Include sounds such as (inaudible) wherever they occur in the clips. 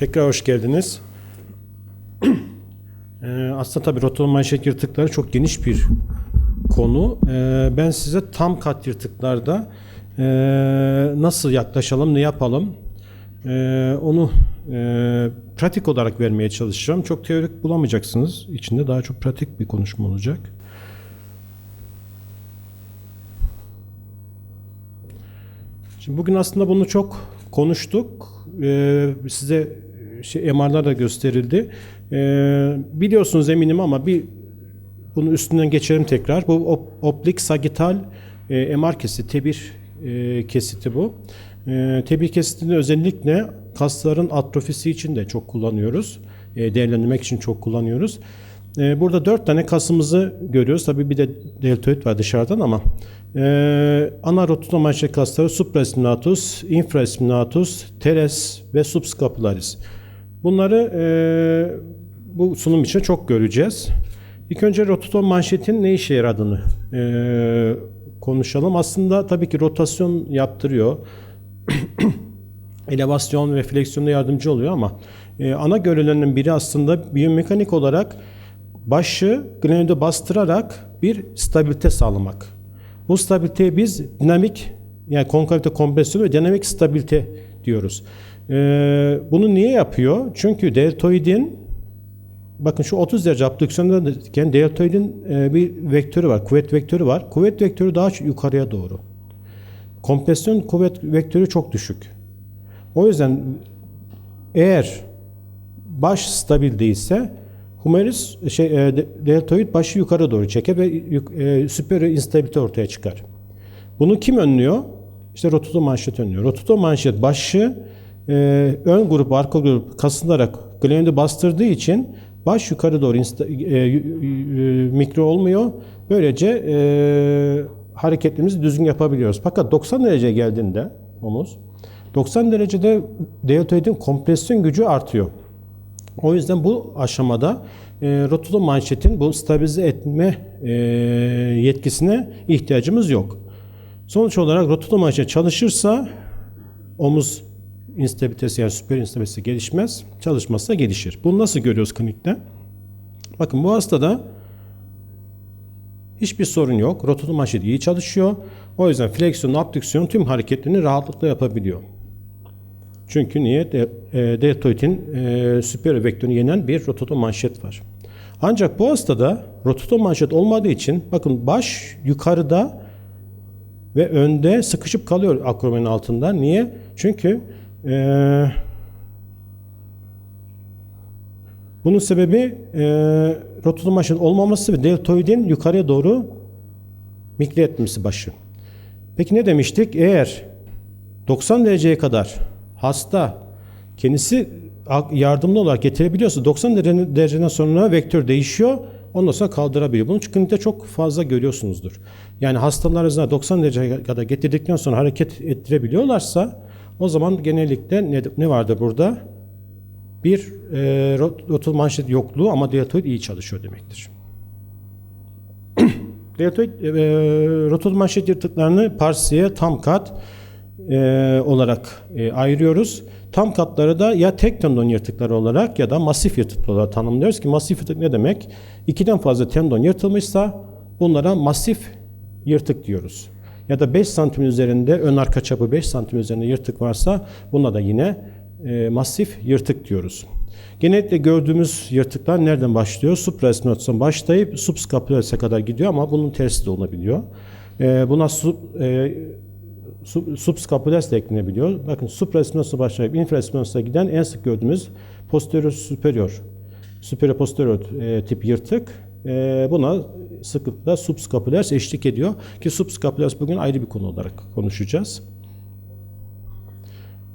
Tekrar hoş geldiniz. (clears throat) Ee, aslında tabii rotalı manşet yırtıkları çok geniş bir konu. Ee, ben size tam kat yırtıklarda e, nasıl yaklaşalım, ne yapalım onu pratik olarak vermeye çalışacağım. Çok teorik bulamayacaksınız. İçinde daha çok pratik bir konuşma olacak. Şimdi bugün aslında bunu çok konuştuk. Ee, size şey, MR'lar da gösterildi. Ee, biliyorsunuz eminim ama bir bunu üstünden geçelim tekrar. Bu op- oplik sagital e, MR kesiti, T1 e, kesiti bu. E, T1 kesitini özellikle kasların atrofisi için de çok kullanıyoruz. E, değerlendirmek için çok kullanıyoruz. E, burada dört tane kasımızı görüyoruz. Tabii bir de deltoid var dışarıdan ama e, ana rotulomanşet kasları supraspinatus, infraspinatus, teres ve subscapularis. Bunları e, bu sunum için çok göreceğiz. İlk önce rotatom manşetin ne işe yaradığını e, konuşalım. Aslında tabii ki rotasyon yaptırıyor. (clears throat) elevasyon ve fleksiyonda yardımcı oluyor ama e, ana görevlerinden biri aslında biyomekanik olarak başı granülde bastırarak bir stabilite sağlamak. Bu stabiliteye biz dinamik yani konkavite kompresyon ve dinamik stabilite diyoruz. E, bunu niye yapıyor? Çünkü deltoidin bakın şu 30 derece abdüksiyondayken deltoidin e, bir vektörü var, kuvvet vektörü var. Kuvvet vektörü daha yukarıya doğru. Kompresyon kuvvet vektörü çok düşük. O yüzden eğer baş stabil değilse humerus şey e, de- deltoid başı yukarı doğru çeker ve e, superior instabilite ortaya çıkar. Bunu kim önlüyor? İşte rotator manşet önlüyor. Rotator manşet başı e, ön grup, arka grup kasılarak glandı bastırdığı için baş yukarı doğru insta, e, y- mikro olmuyor. Böylece e, hareketlerimizi düzgün yapabiliyoruz. Fakat 90 derece geldiğinde omuz 90 derecede deltoidin kompresyon gücü artıyor. O yüzden bu aşamada e, rotator manşetin bu stabilize etme e, yetkisine ihtiyacımız yok. Sonuç olarak rotator manşet çalışırsa omuz instabilitesi yani süper instabilitesi gelişmez. Çalışmazsa gelişir. Bunu nasıl görüyoruz klinikte? Bakın bu hastada hiçbir sorun yok. Rotator manşet iyi çalışıyor. O yüzden fleksiyon, abdüksiyon tüm hareketlerini rahatlıkla yapabiliyor. Çünkü niye? De, e, deltoidin e, superior vektörünü yenen bir rotator manşet var. Ancak bu hastada rotator manşet olmadığı için bakın baş yukarıda ve önde sıkışıp kalıyor akromenin altında. Niye? Çünkü e, bunun sebebi e, rotator manşet olmaması ve deltoidin yukarıya doğru mikre etmesi başı. Peki ne demiştik? Eğer 90 dereceye kadar hasta kendisi yardımlı olarak getirebiliyorsa 90 derece- dereceden sonra vektör değişiyor. Ondan sonra kaldırabiliyor. Bunu klinikte çok fazla görüyorsunuzdur. Yani hastalarınızı 90 dereceye kadar getirdikten sonra hareket ettirebiliyorlarsa o zaman genellikle ne, ne vardı burada? Bir e, rot- rotul manşet yokluğu ama deltoid iyi çalışıyor demektir. (clears throat) Deltoid e, rotul manşet yırtıklarını parsiye, tam kat e, olarak e, ayırıyoruz. Tam katları da ya tek tendon yırtıkları olarak ya da masif yırtıklar olarak tanımlıyoruz ki masif yırtık ne demek? İkiden fazla tendon yırtılmışsa bunlara masif yırtık diyoruz. Ya da 5 santim üzerinde ön arka çapı 5 santim üzerinde yırtık varsa buna da yine e, masif yırtık diyoruz. Genellikle gördüğümüz yırtıklar nereden başlıyor? Supraespinozdan başlayıp subscapularis'e kadar gidiyor ama bunun tersi de olabiliyor. E, buna sub, e, sub, subscapularis de eklenebiliyor. Bakın supraespinozla başlayıp infraespinozla giden en sık gördüğümüz posterior superior, superior posterior e, tip yırtık. E, buna sıklıkla subscapularis eşlik ediyor ki subscapularis bugün ayrı bir konu olarak konuşacağız.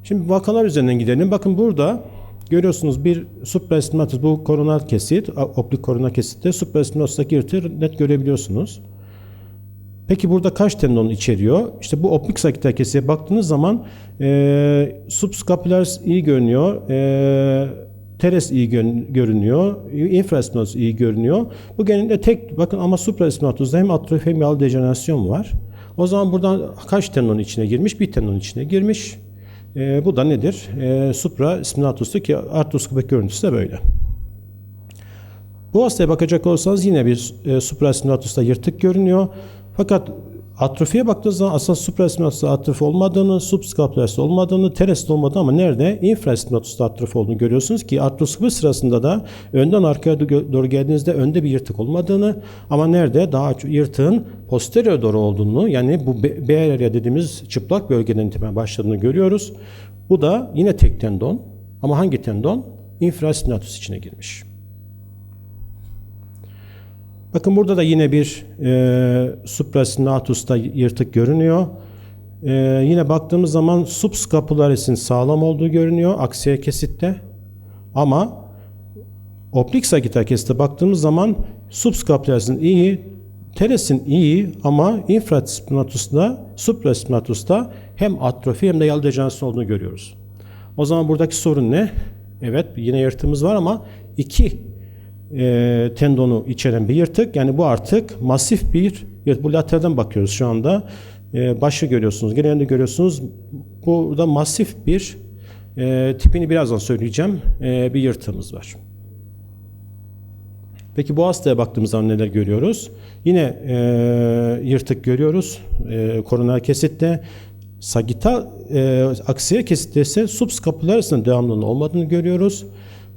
Şimdi vakalar üzerinden gidelim. Bakın burada görüyorsunuz bir supraespinatus bu koronal kesit, optik koronal kesitte supraespinostaki yırtığı net görebiliyorsunuz. Peki burada kaç tendon içeriyor? İşte bu optik sagital keseye baktığınız zaman e, subscapularis iyi görünüyor. E, teres iyi görünüyor. Infraspinatus iyi görünüyor. Bu genellikle tek bakın ama supraespinatus'ta hem atrofi hem yağlı dejenerasyon var. O zaman buradan kaç tendon içine girmiş? Bir tendon içine girmiş. E, bu da nedir? E, supra spinatusta ki artroskopik görüntüsü de böyle. Bu hastaya bakacak olsanız yine bir e, supraspinatusta yırtık görünüyor. Fakat atrofiye baktığınız zaman aslında supraspinatusta atrofi olmadığını, subscapularis'te olmadığını, teres'te olmadığını ama nerede? Infraspinatusta atrofi olduğunu görüyorsunuz ki artroskopi sırasında da önden arkaya do- doğru geldiğinizde önde bir yırtık olmadığını ama nerede? Daha çok yırtığın posterior doğru olduğunu yani bu B- B area dediğimiz çıplak bölgeden itibaren başladığını görüyoruz. Bu da yine tek tendon ama hangi tendon? Infraspinatus içine girmiş. Bakın burada da yine bir e, supraspinatusta yırtık görünüyor. E, yine baktığımız zaman subscapularis'in sağlam olduğu görünüyor aksiye kesitte. Ama oplik sagital kesitte baktığımız zaman subscapularis'in iyi, teresin iyi ama infraspinatus'ta, supraspinatus'ta hem atrofi hem de dejenerasyon olduğunu görüyoruz. O zaman buradaki sorun ne? Evet yine yırtığımız var ama iki e, tendonu içeren bir yırtık. Yani bu artık masif bir yırtık. Bu lateralden bakıyoruz şu anda. E, başı görüyorsunuz, genelinde görüyorsunuz. Burada masif bir e, tipini birazdan söyleyeceğim. E, bir yırtığımız var. Peki bu hastaya baktığımız zaman neler görüyoruz? Yine e, yırtık görüyoruz. E, koroner kesitte. Sagital e, aksiye kesitte ise subscapularis'in devamlılığının olmadığını görüyoruz.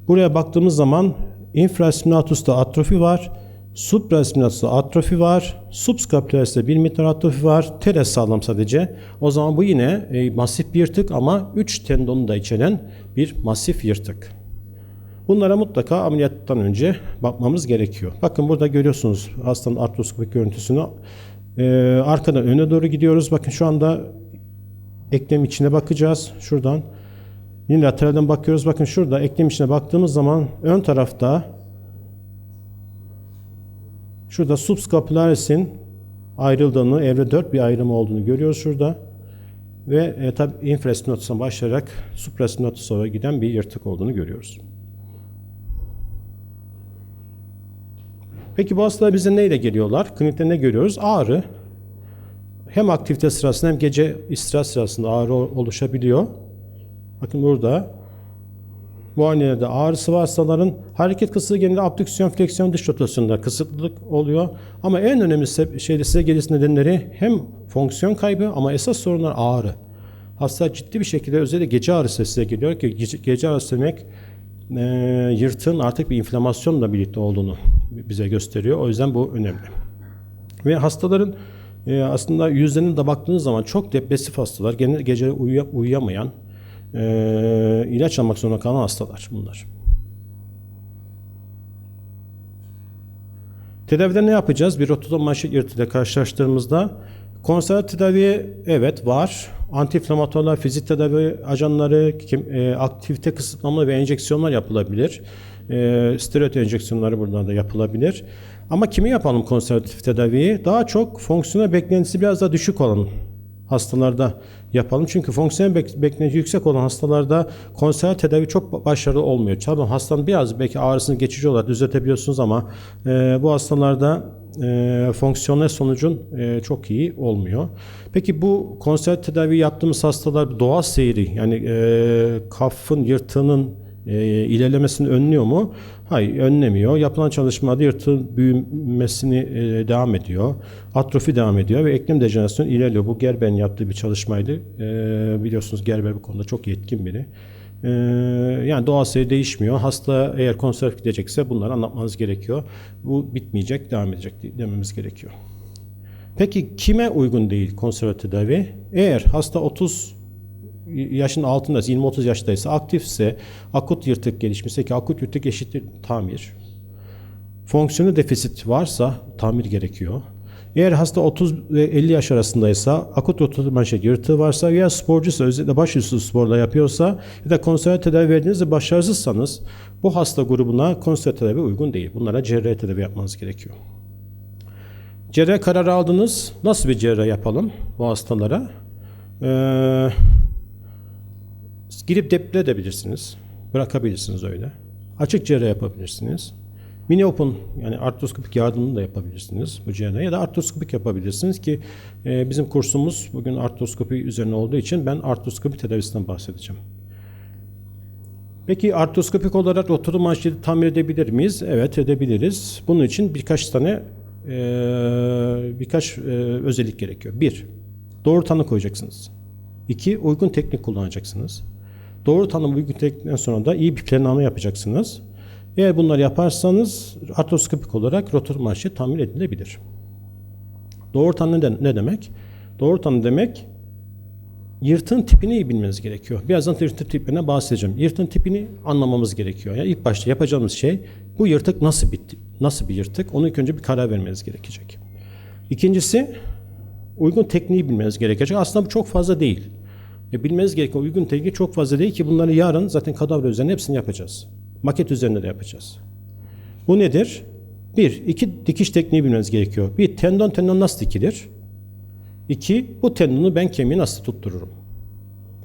Buraya baktığımız zaman infraspinatusta atrofi var. Supraspinatusta atrofi var. Subscapularis'te bir miktar atrofi var. Teres sağlam sadece. O zaman bu yine e, masif bir yırtık ama 3 tendonu da içeren bir masif yırtık. Bunlara mutlaka ameliyattan önce bakmamız gerekiyor. Bakın burada görüyorsunuz hastanın artroskopik görüntüsünü. Ee, arkadan öne doğru gidiyoruz. Bakın şu anda eklem içine bakacağız. Şuradan. Yine lateralden bakıyoruz. Bakın şurada eklem içine baktığımız zaman ön tarafta şurada subscapularis'in ayrıldığını, evre 4 bir ayrımı olduğunu görüyoruz şurada. Ve e, tabi infraspinatus'tan başlayarak supraspinatus'a giden bir yırtık olduğunu görüyoruz. Peki bu hastalar bize neyle geliyorlar? Klinikte ne görüyoruz? Ağrı. Hem aktivite sırasında hem gece istirahat sırasında ağrı oluşabiliyor. Bakın burada muayenelerde ağrısı var hastaların. Hareket kısıtlığı genelde abdüksiyon, fleksiyon, dış rotasyonda kısıtlılık oluyor. Ama en önemli şeyde size gelişi nedenleri hem fonksiyon kaybı ama esas sorunlar ağrı. Hasta ciddi bir şekilde özellikle gece ağrısı size geliyor ki gece, gece ağrısı demek e, yırtığın artık bir inflamasyonla birlikte olduğunu bize gösteriyor. O yüzden bu önemli. Ve hastaların e, aslında yüzlerine de baktığınız zaman çok depresif hastalar, genel gece uyuya, uyuyamayan, e, ilaç almak zorunda kalan hastalar bunlar. Tedavide ne yapacağız? Bir rotodom manşet yırtıyla karşılaştırdığımızda konservatif tedavi evet var. Antiinflamatuarlar, fizik tedavi ajanları, kim, e, aktivite kısıtlama ve enjeksiyonlar yapılabilir. E, steroid enjeksiyonları buradan da yapılabilir. Ama kimi yapalım konservatif tedaviyi? Daha çok fonksiyonel beklentisi biraz daha düşük olan hastalarda yapalım. Çünkü fonksiyonel bek- beklenti yüksek olan hastalarda konservatif tedavi çok başarılı olmuyor. Tabii hastanın biraz belki ağrısını geçici olarak düzeltebiliyorsunuz ama e, bu hastalarda e, fonksiyonel sonucun e, çok iyi olmuyor. Peki bu konservatif tedavi yaptığımız hastalar doğal seyri yani e, kafın yırtığının e, ilerlemesini önlüyor mu? Hayır, önlemiyor. Yapılan çalışmada yırtığın büyümesini e, devam ediyor. Atrofi devam ediyor ve eklem dejenerasyonu ilerliyor. Bu Gerber'in yaptığı bir çalışmaydı. E, biliyorsunuz Gerber bu konuda çok yetkin biri. E, yani doğal seyir değişmiyor. Hasta eğer konservatif gidecekse bunları anlatmanız gerekiyor. Bu bitmeyecek, devam edecek dememiz gerekiyor. Peki kime uygun değil konservatif tedavi? Eğer hasta 30 yaşın altındaysa, 20-30 yaştaysa, aktifse, akut yırtık gelişmişse ki akut yırtık eşittir tamir. Fonksiyonel defisit varsa tamir gerekiyor. Eğer hasta 30 ve 50 yaş arasındaysa, akut manşet yırtığı varsa veya sporcuysa, özellikle başüstü sporla yapıyorsa ya da konservatif tedavi verdiğinizde başarısızsanız bu hasta grubuna konservatif tedavi uygun değil. Bunlara cerrahi tedavi yapmanız gerekiyor. Cerrahi kararı aldınız. Nasıl bir cerrahi yapalım bu hastalara? Ee, Girip deple edebilirsiniz. Bırakabilirsiniz öyle. Açık cerrahi yapabilirsiniz. Mini open yani artroskopik yardımını da yapabilirsiniz bu cerrahi ya da artroskopik yapabilirsiniz ki e, bizim kursumuz bugün artroskopi üzerine olduğu için ben artroskopi tedavisinden bahsedeceğim. Peki artroskopik olarak rotator manşeti tamir edebilir miyiz? Evet edebiliriz. Bunun için birkaç tane e, birkaç e, özellik gerekiyor. Bir, doğru tanı koyacaksınız. İki, uygun teknik kullanacaksınız. Doğru tanım uygun teknikten sonra da iyi bir planlama yapacaksınız. Eğer bunları yaparsanız artroskopik olarak rotator manşeti tamir edilebilir. Doğru tanı ne, demek? Doğru tanı demek yırtığın tipini iyi bilmeniz gerekiyor. Birazdan yırtık tipine bahsedeceğim. Yırtığın tipini anlamamız gerekiyor. Yani ilk başta yapacağımız şey bu yırtık nasıl bitti? Nasıl bir yırtık? Onu ilk önce bir karar vermeniz gerekecek. İkincisi uygun tekniği bilmeniz gerekecek. Aslında bu çok fazla değil. E, bilmeniz gereken uygun teknik çok fazla değil ki bunları yarın zaten kadavra üzerine hepsini yapacağız. Maket üzerinde de yapacağız. Bu nedir? Bir, iki dikiş tekniği bilmeniz gerekiyor. Bir, tendon tendon nasıl dikilir? İki, bu tendonu ben kemiği nasıl tuttururum?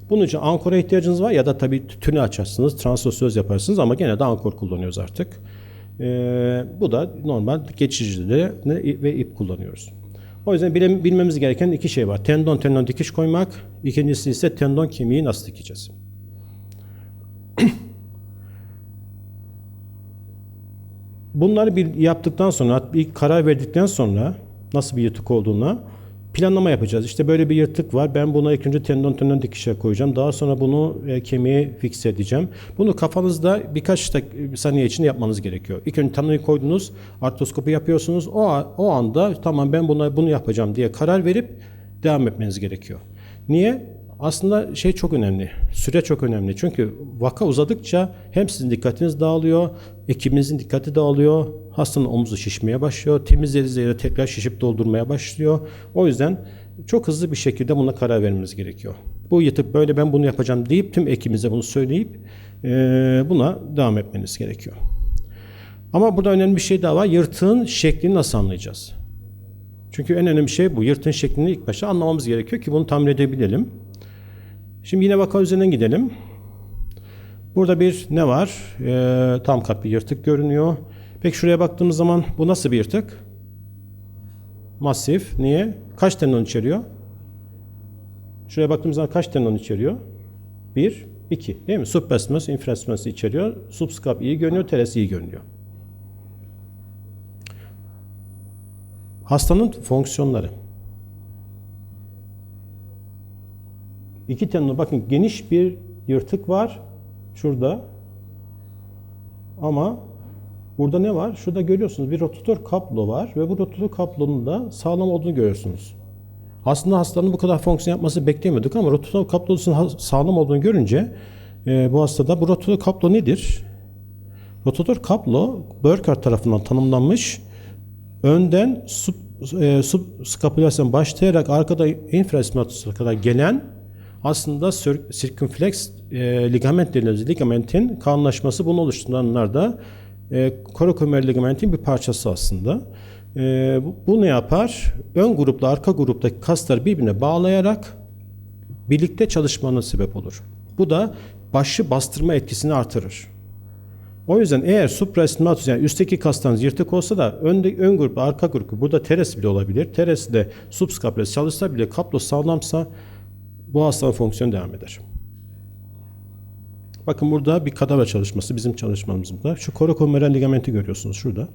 Bunun için ankora ihtiyacınız var ya da tabii tünü açarsınız, transosöz yaparsınız ama gene de ankor kullanıyoruz artık. Ee, bu da normal geçicide ve ip kullanıyoruz. O yüzden bile- bilmemiz gereken iki şey var. Tendon tendon dikiş koymak, ikincisi ise tendon kemiği nasıl dikeceğiz? Bunları bir yaptıktan sonra, bir karar verdikten sonra nasıl bir yırtık olduğuna planlama yapacağız. İşte böyle bir yırtık var. Ben buna ilk önce tendon tendon dikişe koyacağım. Daha sonra bunu e, kemiğe fikse edeceğim. Bunu kafanızda birkaç dak- saniye içinde yapmanız gerekiyor. İlk önce tanıyı koydunuz, artroskopi yapıyorsunuz. O, o anda tamam ben buna bunu yapacağım diye karar verip devam etmeniz gerekiyor. Niye? Aslında şey çok önemli. Süre çok önemli. Çünkü vaka uzadıkça hem sizin dikkatiniz dağılıyor, ekibinizin dikkati dağılıyor, hastanın omuzu şişmeye başlıyor, temizlediğiniz yere tekrar şişip doldurmaya başlıyor. O yüzden çok hızlı bir şekilde buna karar vermeniz gerekiyor. Bu yatıp böyle ben bunu yapacağım deyip tüm ekibinize bunu söyleyip eee, buna devam etmeniz gerekiyor. Ama burada önemli bir şey daha var. Yırtığın şeklini nasıl anlayacağız? Çünkü en önemli şey bu. Yırtığın şeklini ilk başta anlamamız gerekiyor ki bunu tahmin edebilelim. Şimdi yine vaka üzerinden gidelim. Burada bir ne var? Ee, tam kat bir yırtık görünüyor. Peki şuraya baktığımız zaman bu nasıl bir yırtık? Masif. Niye? Kaç tendon içeriyor? Şuraya baktığımız zaman kaç tendon içeriyor? Bir, iki. Değil mi? Supraspinous, infraspinous içeriyor. Subscap iyi görünüyor, teres iyi görünüyor. Hastanın fonksiyonları. İki tendon bakın geniş bir yırtık var şurada. Ama burada ne var? Şurada görüyorsunuz bir rotator kaplo var ve bu rotator kaplonun da sağlam olduğunu görüyorsunuz. Aslında hastanın bu kadar fonksiyon yapması beklemiyorduk ama rotator kaplosunun ha- sağlam olduğunu görünce e, bu hastada bu rotator kaplo nedir? Rotator kaplo Burkhardt tarafından tanımlanmış önden sub, e, subskapülasyon başlayarak arkada infraspinatus'a kadar gelen aslında sir- circumflex e, ligament dediğimiz ligamentin kanlaşması bunu oluşturanlar da e, korakomer ligamentin bir parçası aslında. E, bu, ne yapar? Ön grupla arka gruptaki kasları birbirine bağlayarak birlikte çalışmanın sebep olur. Bu da başı bastırma etkisini artırır. O yüzden eğer supraspinatus yani üstteki kaslarınız yırtık olsa da önde, ön grup, arka grup burada teres bile olabilir. Teres de subscapular çalışsa bile kaplo sağlamsa bu hastanın fonksiyonu devam eder. Bakın burada bir kadavra çalışması bizim çalışmamızda. Şu korakomeral ligamenti görüyorsunuz şurada.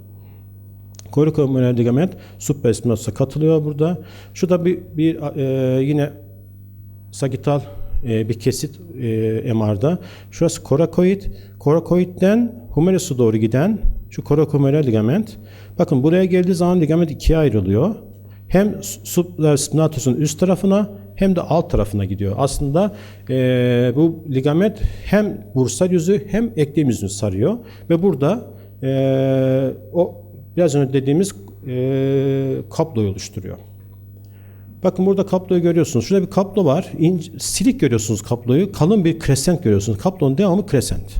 Korakomeral ligament supraspinatus'a katılıyor burada. Şurada bir, bir e, yine sagital e, bir kesit e, MR'da. Şurası korakoid. Korakoidden humerus'a doğru giden şu korakomeral ligament. Bakın buraya geldiği zaman ligament ikiye ayrılıyor. Hem supraspinatus'un üst tarafına hem de alt tarafına gidiyor. Aslında e, bu ligament hem bursal yüzü hem eklem yüzünü sarıyor ve burada e, o biraz önce dediğimiz e, kaployu oluşturuyor. Bakın burada kaployu görüyorsunuz. Şurada bir kaplo var. İnce, silik görüyorsunuz kaployu. Kalın bir crescent görüyorsunuz. Kaplonun devamı crescent.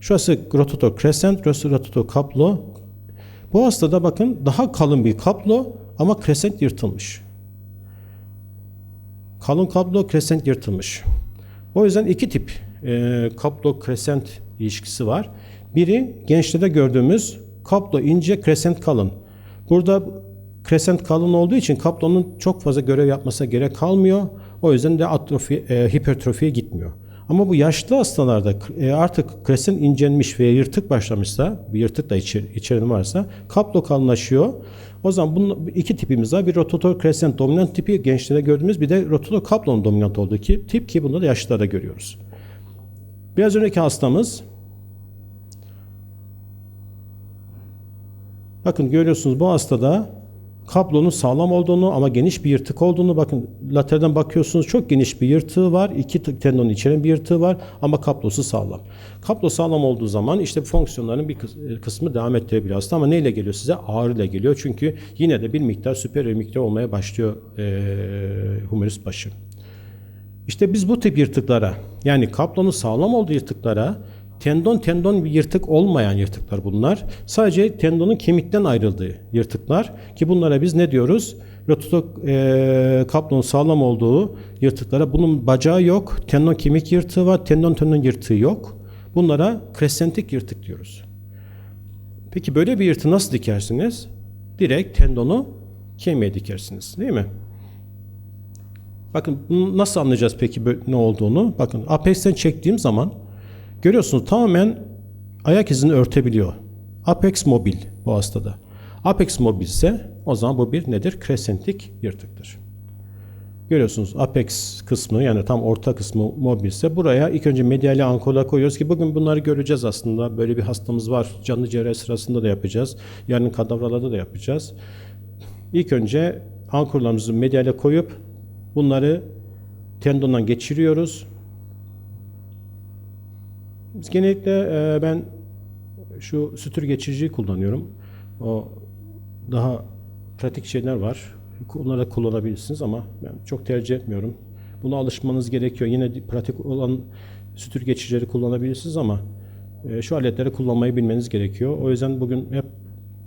Şurası rotator crescent, şurası rotator kaplo. Bu hastada bakın daha kalın bir kaplo ama crescent yırtılmış. Kalın kaplo crescent yırtılmış. O yüzden iki tip e, kaplo crescent ilişkisi var. Biri gençlerde gördüğümüz Kaplo ince, crescent kalın. Burada crescent kalın olduğu için kaplonun çok fazla görev yapmasına gerek kalmıyor. O yüzden de atrofi, e, hipertrofiye gitmiyor. Ama bu yaşlı hastalarda e, artık crescent incelmiş veya yırtık başlamışsa, bir yırtık da içer, içerim varsa kaplo kalınlaşıyor. O zaman bunun iki tipimiz var. Bir rotator crescent dominant tipi gençlerde gördüğümüz bir de rotator kaplonun dominant olduğu ki, tip ki bunda da yaşlılarda görüyoruz. Biraz önceki hastamız Bakın görüyorsunuz bu hastada kablonun sağlam olduğunu ama geniş bir yırtık olduğunu bakın laterden bakıyorsunuz çok geniş bir yırtığı var. iki tendon içeren bir yırtığı var ama kablosu sağlam. Kablo sağlam olduğu zaman işte bu fonksiyonların bir kıs- kısmı devam ettirebiliyor hasta ama neyle geliyor size? Ağrıyla geliyor. Çünkü yine de bir miktar süper miktar olmaya başlıyor eee humerus başı. İşte biz bu tip yırtıklara yani kaplonun sağlam olduğu yırtıklara tendon tendon bir yırtık olmayan yırtıklar bunlar. Sadece tendonun kemikten ayrıldığı yırtıklar ki bunlara biz ne diyoruz? Rotator e, kaplonun sağlam olduğu yırtıklara bunun bacağı yok, tendon kemik yırtığı var, tendon tendon yırtığı yok. Bunlara kresentik yırtık diyoruz. Peki böyle bir yırtığı nasıl dikersiniz? Direkt tendonu kemiğe dikersiniz değil mi? Bakın nasıl anlayacağız peki ne olduğunu? Bakın apex'ten çektiğim zaman görüyorsunuz tamamen ayak izini örtebiliyor. Apex mobil bu hastada. Apex mobil ise o zaman bu bir nedir? Kresentik yırtıktır. Görüyorsunuz apex kısmı yani tam orta kısmı mobilse buraya ilk önce medyali ankorlar koyuyoruz ki bugün bunları göreceğiz aslında. Böyle bir hastamız var. Canlı cerrahi sırasında da yapacağız. Yarın kadavralarda da yapacağız. İlk önce ankorlarımızı medyale koyup bunları tendondan geçiriyoruz. Biz genellikle e, ben şu sütür geçiriciyi kullanıyorum. O daha pratik şeyler var. Onları da kullanabilirsiniz ama ben çok tercih etmiyorum. Buna alışmanız gerekiyor. Yine pratik olan sütür geçiricileri kullanabilirsiniz ama e, şu aletleri kullanmayı bilmeniz gerekiyor. O yüzden bugün hep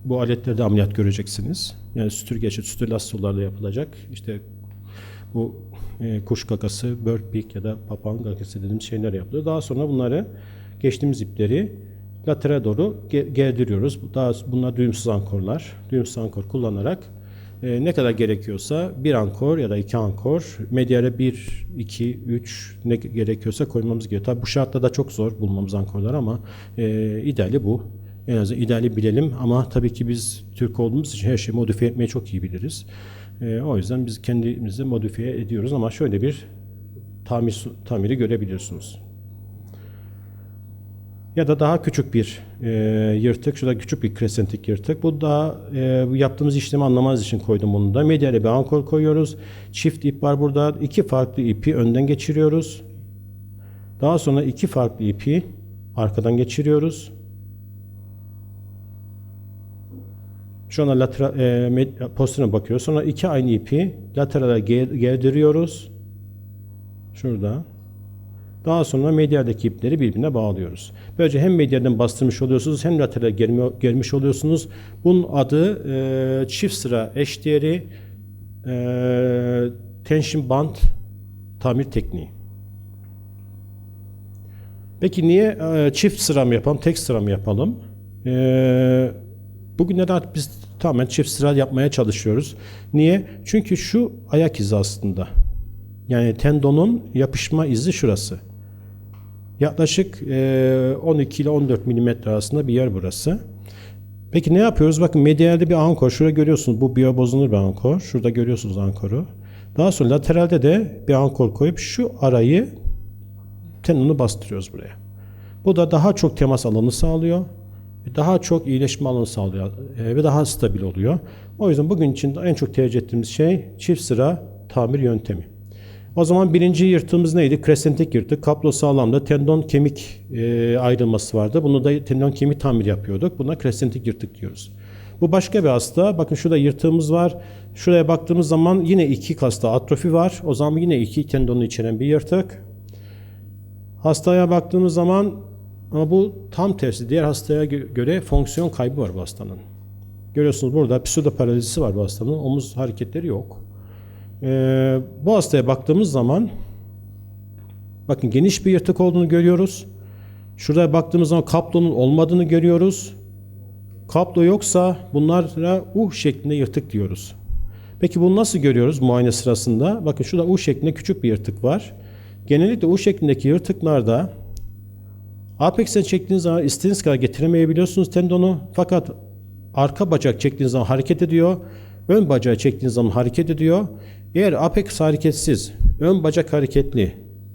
bu aletlerde ameliyat göreceksiniz. Yani sütür geçir, sütür lastolarla yapılacak. İşte bu e, kuş kakası, bird beak ya da papağan kakası dediğimiz şeyler yapılıyor. Daha sonra bunları geçtiğimiz ipleri latere doğru ge- gerdiriyoruz. Daha bunlar düğümsüz ankorlar. Düğümsüz ankor kullanarak e, ne kadar gerekiyorsa bir ankor ya da iki ankor, medyale bir, iki, üç ne gerekiyorsa koymamız gerekiyor. Tabii bu şartta da çok zor bulmamız ankorlar ama e, ideali bu. En azından ideali bilelim ama tabii ki biz Türk olduğumuz için her şeyi modifiye etmeyi çok iyi biliriz. E, o yüzden biz kendimizi modifiye ediyoruz ama şöyle bir tamir, tamiri görebiliyorsunuz. Ya da daha küçük bir e, yırtık, şurada küçük bir kresentik yırtık. Bu da e, yaptığımız işlemi anlamanız için koydum bunu da. Medyale bir ankor koyuyoruz. Çift ip var burada. İki farklı ipi önden geçiriyoruz. Daha sonra iki farklı ipi arkadan geçiriyoruz. Şu anda lateral, e, pozisyona bakıyoruz. Sonra iki aynı ipi laterale ger- gerdiriyoruz. Şurada. Daha sonra medyadaki ipleri birbirine bağlıyoruz. Böylece hem medyadan bastırmış oluyorsunuz hem laterale germi- germiş oluyorsunuz. Bunun adı e, çift sıra eşdeğeri e, tension band tamir tekniği. Peki niye e, çift sıra mı yapalım, tek sıra mı yapalım? E, bugünlerde artık biz tamamen çift sıra yapmaya çalışıyoruz. Niye? Çünkü şu ayak izi aslında. Yani tendonun yapışma izi şurası. Yaklaşık e, 12 ile 14 milimetre arasında bir yer burası. Peki ne yapıyoruz? Bakın medyalde bir ankor. Şurada görüyorsunuz bu biyobozulur bir ankor. Şurada görüyorsunuz ankoru. Daha sonra lateralde de bir ankor koyup şu arayı tendonu bastırıyoruz buraya. Bu da daha çok temas alanı sağlıyor. Daha çok iyileşme alanı sağlıyor e, ve daha stabil oluyor. O yüzden bugün için en çok tercih ettiğimiz şey çift sıra tamir yöntemi. O zaman birinci yırtığımız neydi? Kresentik yırtık. Kaplo sağlamda tendon kemik e, ayrılması vardı. Bunu da tendon kemik tamir yapıyorduk. Buna kresentik yırtık diyoruz. Bu başka bir hasta. Bakın şurada yırtığımız var. Şuraya baktığımız zaman yine iki kasta atrofi var. O zaman yine iki tendonu içeren bir yırtık. Hastaya baktığımız zaman ama bu tam tersi. Diğer hastaya gö- göre fonksiyon kaybı var bu hastanın. Görüyorsunuz burada pseudoparalizisi var bu hastanın. Omuz hareketleri yok. Ee, bu hastaya baktığımız zaman bakın geniş bir yırtık olduğunu görüyoruz. Şuraya baktığımız zaman kaplonun olmadığını görüyoruz. Kablo yoksa bunlara U şeklinde yırtık diyoruz. Peki bunu nasıl görüyoruz muayene sırasında? Bakın şurada U şeklinde küçük bir yırtık var. Genellikle U şeklindeki yırtıklarda Apex'ten çektiğiniz zaman istediğiniz kadar getiremeyebiliyorsunuz tendonu. Fakat arka bacak çektiğiniz zaman hareket ediyor. Ön bacağı çektiğiniz zaman hareket ediyor. Eğer Apex hareketsiz, ön bacak hareketli,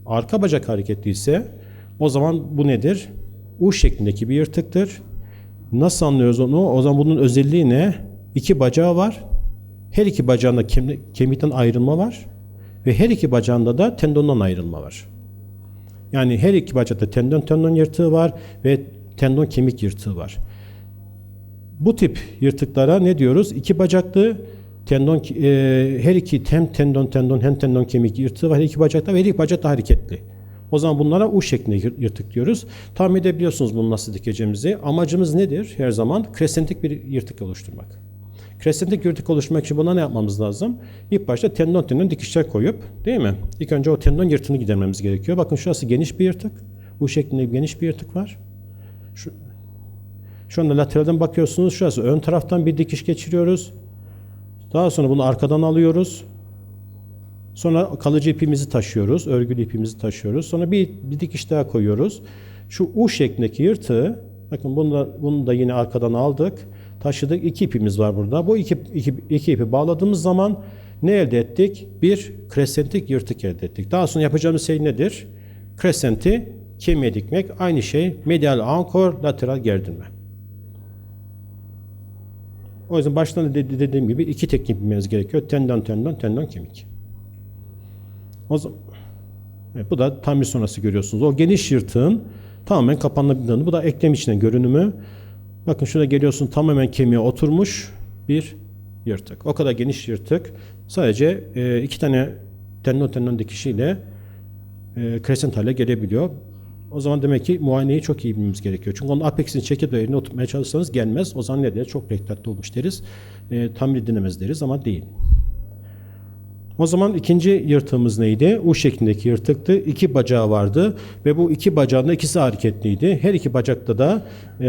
arka bacak hareketli ise o zaman bu nedir? U şeklindeki bir yırtıktır. Nasıl anlıyoruz onu? O zaman bunun özelliği ne? İki bacağı var. Her iki bacağında kem- kemikten ayrılma var. Ve her iki bacağında da tendondan ayrılma var. Yani her iki bacakta tendon tendon yırtığı var ve tendon kemik yırtığı var. Bu tip yırtıklara ne diyoruz? İki bacaklı tendon e, her iki hem tendon tendon hem tendon kemik yırtığı var her iki bacakta ve her iki bacak da hareketli. O zaman bunlara U şeklinde yır- yırtık diyoruz. Tahmin edebiliyorsunuz bunu nasıl dikeceğimizi. Amacımız nedir? Her zaman kresentik bir yırtık oluşturmak. Kresentik yırtık oluşturmak için buna ne yapmamız lazım? İlk başta tendon tendon dikişler koyup değil mi? İlk önce o tendon yırtığını gidermemiz gerekiyor. Bakın şurası geniş bir yırtık. Bu şeklinde geniş bir yırtık var. Şu, şu anda lateralden bakıyorsunuz. Şurası ön taraftan bir dikiş geçiriyoruz. Daha sonra bunu arkadan alıyoruz. Sonra kalıcı ipimizi taşıyoruz. Örgülü ipimizi taşıyoruz. Sonra bir, bir dikiş daha koyuyoruz. Şu U şeklindeki yırtığı bakın bunu da, bunu da yine arkadan aldık. Taşıdık. İki ipimiz var burada. Bu iki, iki, iki ipi bağladığımız zaman ne elde ettik? Bir kresentik yırtık elde ettik. Daha sonra yapacağımız şey nedir? Kresenti kemiğe dikmek. Aynı şey medial ankor, lateral gerdirme. O yüzden baştan da de- dediğim gibi iki teknik bilmeniz gerekiyor. Tendon, tendon, tendon, kemik. O zaman, evet, bu da tamir sonrası görüyorsunuz. O geniş yırtığın tamamen kapanabildiğini. Bu da eklem içinin görünümü. Bakın şurada geliyorsun tamamen kemiğe oturmuş bir yırtık. O kadar geniş yırtık. Sadece e, iki tane tendon tendon dikişiyle e, crescent hale gelebiliyor. O zaman demek ki muayeneyi çok iyi bilmemiz gerekiyor. Çünkü onun apexini çekip de yerine oturtmaya çalışsanız gelmez. O zaman ne deriz? Çok rektatlı olmuş deriz. E, tamir edilemez deriz ama değil. O zaman ikinci yırtığımız neydi? U şeklindeki yırtıktı. İki bacağı vardı ve bu iki bacağında ikisi hareketliydi. Her iki bacakta da e,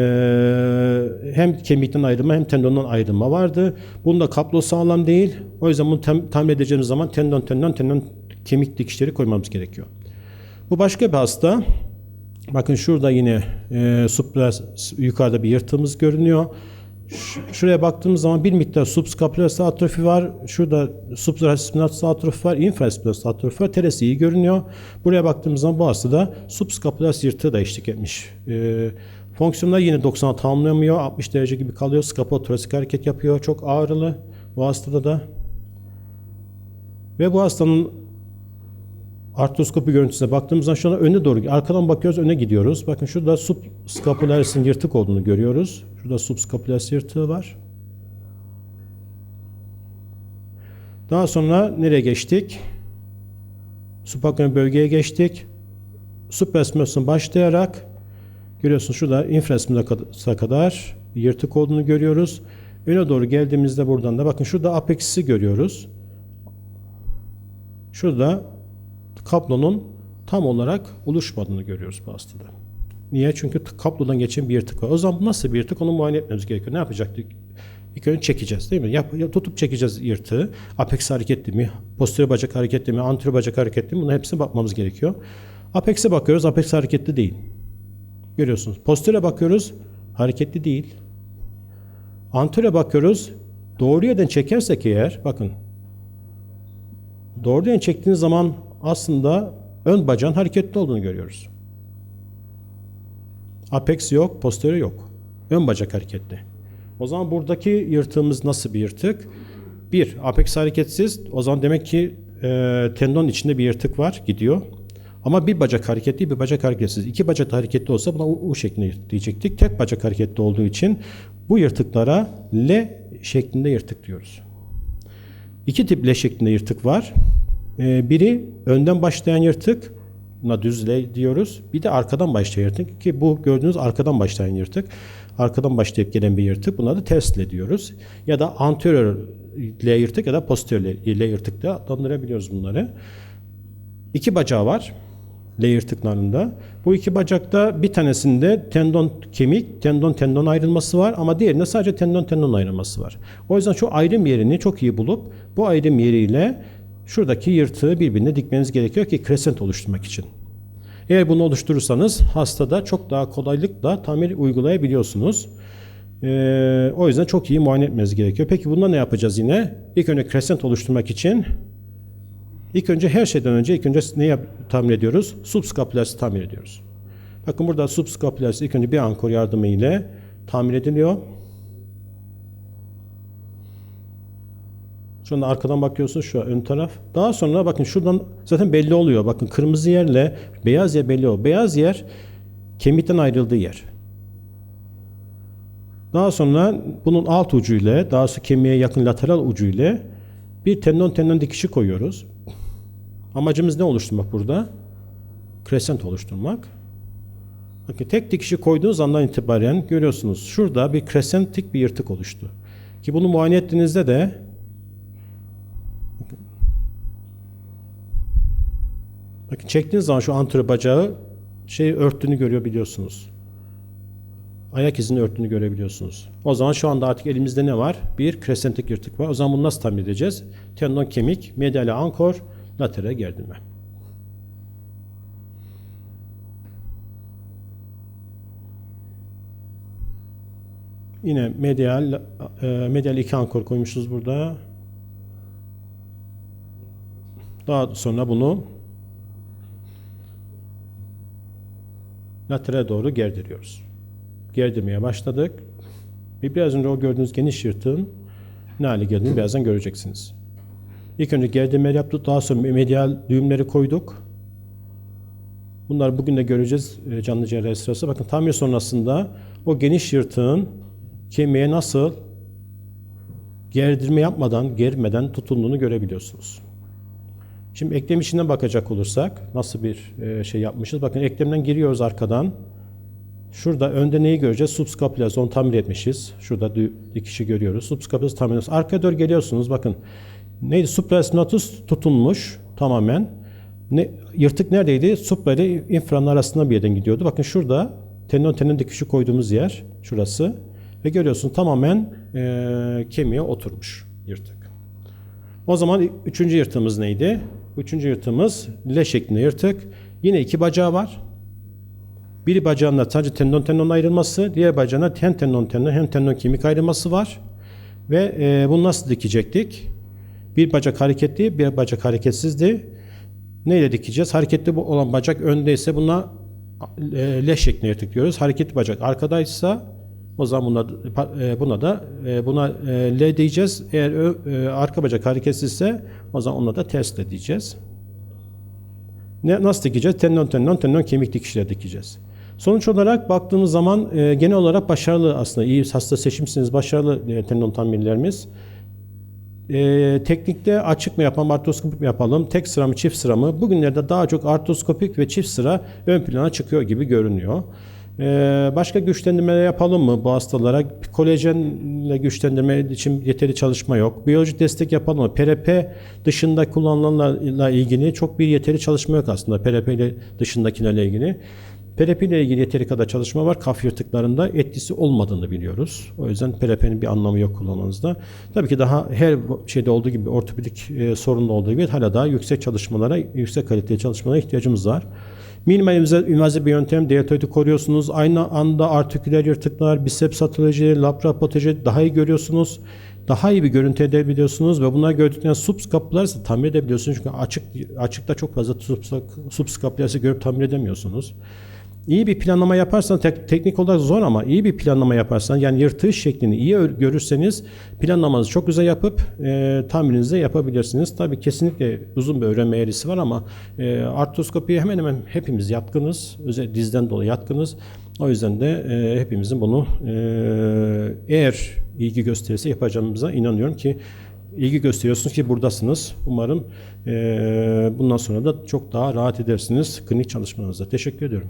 hem kemikten ayrılma hem tendondan ayrılma vardı. Bunda kaplo sağlam değil. O yüzden bunu tam, tamir edeceğimiz zaman tendon tendon tendon kemik dikişleri koymamız gerekiyor. Bu başka bir hasta. Bakın şurada yine e, supra yukarıda bir yırtığımız görünüyor. Ş- Şuraya baktığımız zaman bir miktar subscapularis atrofi var. Şurada supraspinatus atrofi var. Infraspinatus atrofi var. Teresi iyi görünüyor. Buraya baktığımız zaman bu hastada subscapularis yırtığı da eşlik etmiş. E, fonksiyonlar yine 90'a tamamlayamıyor. 60 derece gibi kalıyor. Skapotorasik hareket yapıyor. Çok ağrılı bu hastada da. Ve bu hastanın artroskopi görüntüsüne baktığımız zaman şu an öne doğru, arkadan bakıyoruz öne gidiyoruz. Bakın şurada subscapularisin yırtık olduğunu görüyoruz. Şurada subscapularis yırtığı var. Daha sonra nereye geçtik? Supakön bölgeye geçtik. Supraspinatus'un başlayarak görüyorsunuz şurada infraspinatusa kadar yırtık olduğunu görüyoruz. Öne doğru geldiğimizde buradan da bakın şurada apex'i görüyoruz. Şurada kablonun tam olarak oluşmadığını görüyoruz bu hastada. Niye? Çünkü kablodan geçen bir yırtık var. O zaman nasıl bir yırtık onu muayene etmemiz gerekiyor. Ne yapacaktık? İlk önce çekeceğiz değil mi? Yap, tutup çekeceğiz yırtığı. Apex hareketli mi? Posterior bacak hareketli mi? Anterior bacak hareketli mi? Bunun hepsine bakmamız gerekiyor. Apex'e bakıyoruz. Apex hareketli değil. Görüyorsunuz. Posterior'a bakıyoruz. Hareketli değil. Anterior'a bakıyoruz. Doğru yerden çekersek eğer bakın Doğru yön çektiğiniz zaman aslında ön bacağın hareketli olduğunu görüyoruz. Apex yok, posterior yok. Ön bacak hareketli. O zaman buradaki yırtığımız nasıl bir yırtık? Bir, apex hareketsiz. O zaman demek ki e, tendon içinde bir yırtık var, gidiyor. Ama bir bacak hareketli, bir bacak hareketsiz. İki bacak hareketli olsa buna U, U şeklinde diyecektik. Tek bacak hareketli olduğu için bu yırtıklara L şeklinde yırtık diyoruz. İki tip L şeklinde yırtık var. Ee, biri önden başlayan yırtık, buna düz L diyoruz. Bir de arkadan başlayan yırtık ki bu gördüğünüz arkadan başlayan yırtık. Arkadan başlayıp gelen bir yırtık. Buna da ters L diyoruz. Ya da anterior L yırtık ya da posterior L yırtık da adlandırabiliyoruz bunları. İki bacağı var. L yırtıklarında. Bu iki bacakta bir tanesinde tendon kemik, tendon tendon ayrılması var ama diğerinde sadece tendon tendon ayrılması var. O yüzden şu ayrım yerini çok iyi bulup bu ayrım yeriyle şuradaki yırtığı birbirine dikmeniz gerekiyor ki crescent oluşturmak için. Eğer bunu oluşturursanız hastada çok daha kolaylıkla tamir uygulayabiliyorsunuz. Ee, o yüzden çok iyi muayene etmeniz gerekiyor. Peki bunda ne yapacağız yine? İlk önce crescent oluşturmak için ilk önce her şeyden önce ilk önce ne yap, tamir ediyoruz? Subscapularis'i tamir ediyoruz. Bakın burada subscapularis ilk önce bir ankor yardımı ile tamir ediliyor. Şu anda arkadan bakıyorsunuz şu ön taraf. Daha sonra bakın şuradan zaten belli oluyor. Bakın kırmızı yerle beyaz yer belli oluyor. Beyaz yer kemikten ayrıldığı yer. Daha sonra bunun alt ucu ile daha sonra kemiğe yakın lateral ucu ile bir tendon tendon dikişi koyuyoruz. Amacımız ne oluşturmak burada? Crescent oluşturmak. Bakın tek dikişi koyduğunuz andan itibaren görüyorsunuz. Şurada bir crescentik bir yırtık oluştu. Ki bunu muayene ettiğinizde de Bakın çektiğiniz zaman şu antrenör bacağı şey örttüğünü görüyor biliyorsunuz. Ayak izini örttüğünü görebiliyorsunuz. O zaman şu anda artık elimizde ne var? Bir crescentik yırtık var. O zaman bunu nasıl tamir edeceğiz? Tendon kemik, mediale ankor, lateral gerdirme. Yine medial e, medial iki ankor koymuşuz burada. Daha sonra bunu laterale doğru gerdiriyoruz. Gerdirmeye başladık. Ve biraz önce o gördüğünüz geniş yırtığın ne hale geldiğini birazdan göreceksiniz. İlk önce gerdirmeleri yaptık. Daha sonra medial düğümleri koyduk. Bunları bugün de göreceğiz e, canlı cerrahi sırası. Bakın tamir sonrasında o geniş yırtığın kemiğe nasıl gerdirme yapmadan, germeden tutulduğunu görebiliyorsunuz. Şimdi eklem içinden bakacak olursak nasıl bir e, şey yapmışız? Bakın eklemden giriyoruz arkadan. Şurada önde neyi göreceğiz? Subscapularis onu tamir etmişiz. Şurada dikişi görüyoruz. Subscapularis tamir ediyoruz. Arkaya doğru geliyorsunuz. Bakın neydi? Supraspinatus tutunmuş tamamen. Ne, yırtık neredeydi? Supra ile infranın arasında bir yerden gidiyordu. Bakın şurada tendon tendon dikişi koyduğumuz yer şurası. Ve görüyorsun tamamen e, kemiğe oturmuş yırtık. O zaman üçüncü yırtığımız neydi? Üçüncü yırtığımız L şeklinde yırtık. Yine iki bacağı var. Bir bacağında sadece tendon tendon ayrılması, diğer bacağında hem tendon tendon hem tendon kemik ayrılması var. Ve e, bunu nasıl dikecektik? Bir bacak hareketli, bir bacak hareketsizdi. Neyle dikeceğiz? Hareketli olan bacak öndeyse buna e, L şeklinde yırtık diyoruz. Hareketli bacak arkadaysa o zaman buna, e, buna da e, buna e, L diyeceğiz. Eğer arka bacak hareketsizse o zaman ona da ters de diyeceğiz. Ne, nasıl dikeceğiz? Tendon tendon tendon kemik dikişle dikeceğiz. Sonuç olarak baktığımız zaman genel olarak başarılı aslında iyi hasta seçimsiniz başarılı tendon tamirlerimiz. E, teknikte açık mı yapalım, artroskopik mi yapalım, tek sıra mı, çift sıra mı? Bugünlerde daha çok artroskopik ve çift sıra ön plana çıkıyor gibi görünüyor. Ee, başka güçlendirmeler yapalım mı bu hastalara? Kolajenle güçlendirme için yeterli çalışma yok. Biyolojik destek yapalım mı? PRP dışında kullanılanlarla ilgili çok bir yeterli çalışma yok aslında. PRP ile dışındakilerle ilgili. PRP ile ilgili kadar çalışma var. Kaf yırtıklarında etkisi olmadığını biliyoruz. O yüzden PRP'nin bir anlamı yok kullanmanızda. Tabii ki daha her şeyde olduğu gibi ortopedik e, sorunlu olduğu gibi hala daha yüksek çalışmalara, yüksek kaliteli çalışmalara ihtiyacımız var. Minimal invaziv bir yöntem deltoidi koruyorsunuz. Aynı anda artiküler yırtıklar, biceps atoloji, laparapatoloji daha iyi görüyorsunuz. Daha iyi bir görüntü edebiliyorsunuz ve bunları gördükten subskapular ise tamir edebiliyorsunuz. Çünkü açık açıkta çok fazla subskapular görüp tamir edemiyorsunuz. İyi bir planlama yaparsan tek, teknik olarak zor ama iyi bir planlama yaparsan yani yırtış şeklini iyi görürseniz planlamanızı çok güzel yapıp e, tamirinizi de yapabilirsiniz. Tabii kesinlikle uzun bir öğrenme eğrisi var ama e, artroskopiye hemen hemen hepimiz yatkınız. Özel dizden dolayı yatkınız. O yüzden de e, hepimizin bunu e, eğer ilgi gösterirse yapacağımıza inanıyorum ki ilgi gösteriyorsunuz ki buradasınız. Umarım e, bundan sonra da çok daha rahat edersiniz klinik çalışmanızda. Teşekkür ediyorum.